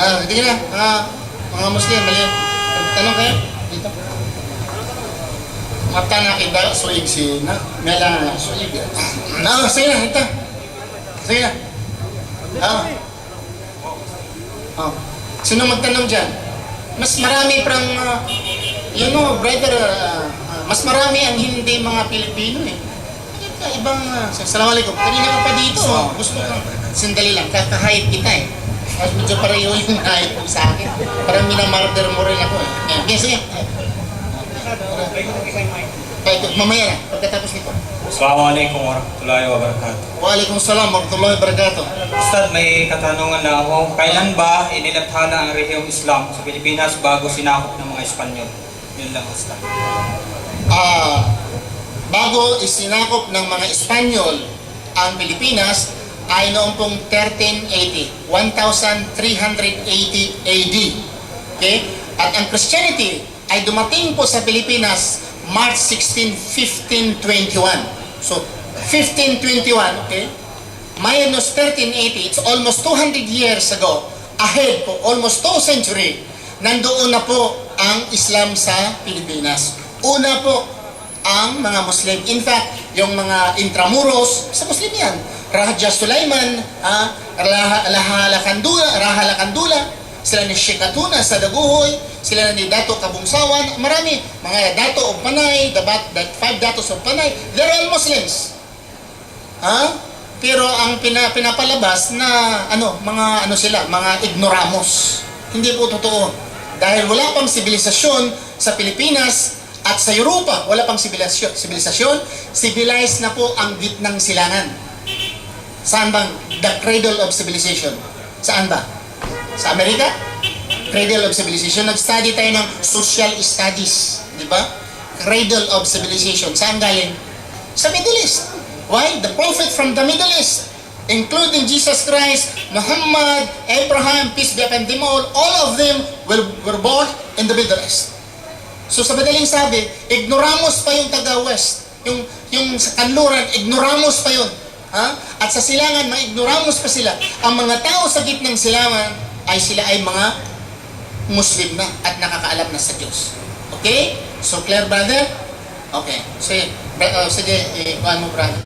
Ah, hindi na. Ah, mga Muslim, mali. Tanong kayo? Dito. Mata na kita, suig si na. Mela, suig. Na, sige na, ito. Sige na. Ah. Oh. Sino magtanong dyan? Mas marami parang, uh, you know, brother, ah, ah, mas marami ang hindi mga Pilipino eh. Ibang, uh, Assalamualaikum, kanina ka pa dito. oh. Gusto ko, sandali lang, kakahayip kita eh. Mas medyo pareho yung hayop mo sa akin. Parang minamarder mo rin ako eh. Yes, sige. Ay, mamaya na, pagkatapos nito. Assalamualaikum warahmatullahi wabarakatuh. Waalaikumsalam warahmatullahi wabarakatuh. Ustad, may katanungan na ako. Kailan ba inilathala ang rehiyong Islam sa Pilipinas bago sinakop ng mga Espanyol? Yun lang, Ustad. Ah, bago isinakop ng mga Espanyol ang Pilipinas ay noong pong 1380, 1380 AD. Okay? At ang Christianity ay dumating po sa Pilipinas March 16, 1521. So, 1521, okay? Minus 1380, it's almost 200 years ago, ahead po, almost 2 century, nandoon na po ang Islam sa Pilipinas. Una po, ang mga Muslim. In fact, yung mga Intramuros, sa Muslim yan. Raja Sulaiman, ah, Raha Laha Lakandula, Raha Lakandula, sila ni Sheikh sa Daguhoy, sila ni Dato Kabungsawan, marami, mga Dato of Panay, the, the five Datos of Panay, they're all Muslims. Ha? Pero ang pina, pinapalabas na ano, mga ano sila, mga ignoramos. Hindi po totoo. Dahil wala pang sibilisasyon sa Pilipinas at sa Europa, wala pang sibilisasyon. Sibilisasyon, civilized na po ang gitnang silangan. Saan bang the cradle of civilization? Saan ba? Sa Amerika? Cradle of civilization. Nag-study tayo ng social studies. Di ba? Cradle of civilization. Saan galing? Sa Middle East. Why? The prophet from the Middle East, including Jesus Christ, Muhammad, Abraham, peace be upon them all, all of them were, were born in the Middle East. So sa madaling sabi, ignoramos pa yung taga-West. Yung, yung sa kanluran, ignoramos pa yun. Ha? At sa silangan, maignoramos pa sila. Ang mga tao sa gitnang silangan ay sila ay mga Muslim na at nakakaalam na sa Diyos. Okay? So clear, brother? Okay. Bra- uh, sige, eh, kuhaan mo, brother.